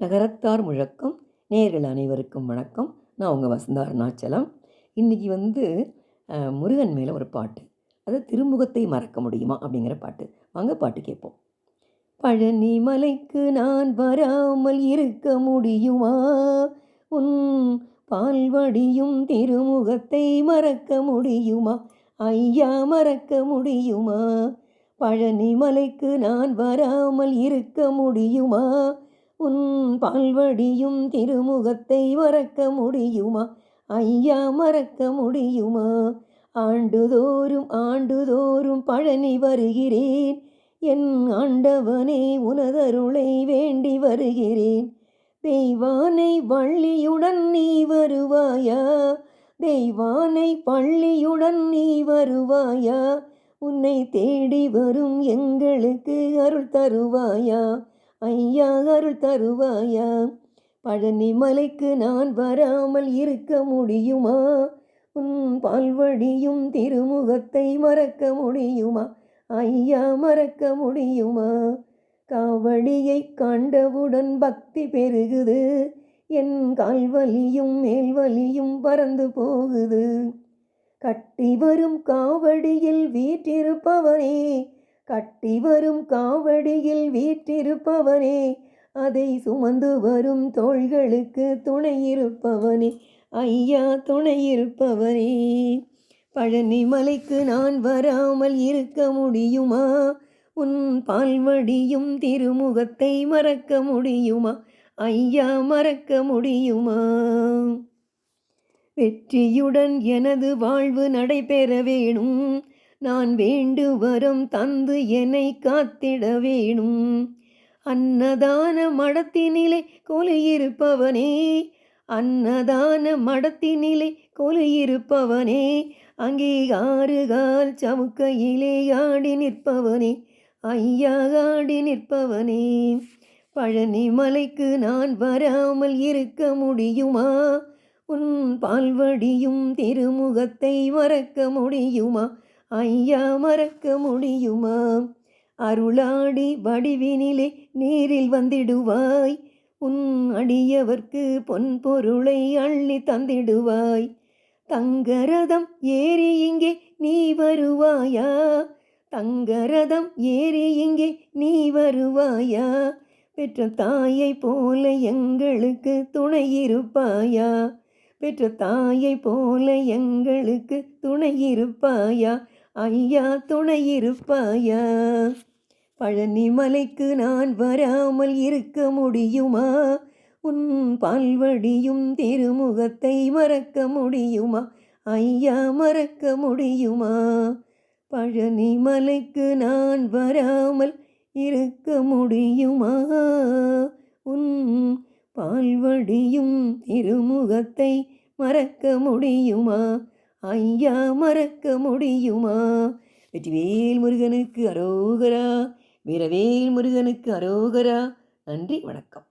நகரத்தார் முழக்கம் நேர்கள் அனைவருக்கும் வணக்கம். நான் உங்கள் வசந்தா அருணாச்சலம். இன்றைக்கி வந்து முருகன் மேலே ஒரு பாட்டு. அது திருமுகத்தை மறக்க முடியுமா? அப்படிங்கிற பாட்டு. வாங்க பாட்டு கேட்போம். பழனி மலைக்கு நான் வராமல் இருக்க முடியுமா? உன் பால்வடியும் திருமுகத்தை மறக்க முடியுமா? ஐயா மறக்க முடியுமா? பழனி மலைக்கு நான் வராமல் இருக்க முடியுமா? உன் பால்வடியும் திருமுகத்தை மறக்க முடியுமா? ஐயா மறக்க முடியுமா? ஆண்டுதோறும் ஆண்டுதோறும் பழனி வருகிறேன். என் ஆண்டவனே உனதருளை வேண்டி வருகிறேன். தெய்வானை வள்ளியுடன் நீ வருவாயா? தெய்வானை பள்ளியுடன் நீ வருவாயா? உன்னை தேடி வரும் எங்களுக்கு அருள் தருவாயா? ஐயா அருள் தருவாயா? பழனி மலைக்கு நான் வராமல் இருக்க முடியுமா? உன் பால்வழியும் திருமுகத்தை மறக்க முடியுமா? ஐயா மறக்க முடியுமா? காவடியை கண்டவுடன் பக்தி பெருகுது. என் கால்வலியும் மேல்வலியும் பறந்து போகுது. கட்டி வரும் காவடியில் வீற்றிருப்பவனே கட்டி வரும் காவடியில் வீற்றிருப்பவனே அதை சுமந்து வரும் தோள்களுக்கு துணையிருப்பவனே ஐயா துணையிருப்பவனே. பழனி மலைக்கு நான் வராமல் இருக்க முடியுமா? உன் பால்வடியும் திருமுகத்தை மறக்க முடியுமா? ஐயா மறக்க முடியுமா? வெற்றியுடன் எனது வாழ்வு நடைபெற வேணும். நான் வேண்டு வரம் தந்து என்னை காத்திட வேணும். அன்னதான மடத்தினிலே கொலையிருப்பவனே அன்னதான மடத்தினிலே கொலையிருப்பவனே அங்கே ஆறுகால் சவுக்கையிலே ஆடி நிற்பவனே ஐயா ஆடி நிற்பவனே. பழனி மலைக்கு நான் வராமல் இருக்க முடியுமா? உன் பால்வடியும் திருமுகத்தை மறக்க முடியுமா? ஐயா மறக்க முடியுமா? அருளாடி வடிவினிலே நீரில் வந்திடுவாய். உன் அடியவர்க்கு பொன் பொருளை அள்ளி தந்திடுவாய். தங்கரதம் ஏறி இங்கே நீ வருவாயா? தங்கரதம் ஏறி இங்கே நீ வருவாயா? பெற்ற தாயை போல எங்களுக்கு துணை இருப்பாயா? பெற்ற தாயை போல எங்களுக்கு துணை இருப்பாயா? ஐயா துணை இருப்பாயா? பழனி மலைக்கு நான் வராமல் இருக்க முடியுமா? உன் பால்வடியும் திருமுகத்தை மறக்க முடியுமா? ஐயா மறக்க முடியுமா? பழனி மலைக்கு நான் வராமல் இருக்க முடியுமா? உன் பால்வடியும் திருமுகத்தை மறக்க முடியுமா? ஐயா மறக்க முடியுமா? வெற்றிவேல் முருகனுக்கு அரோகரா வீரவேல் முருகனுக்கு அரோகரா. நன்றி வணக்கம்.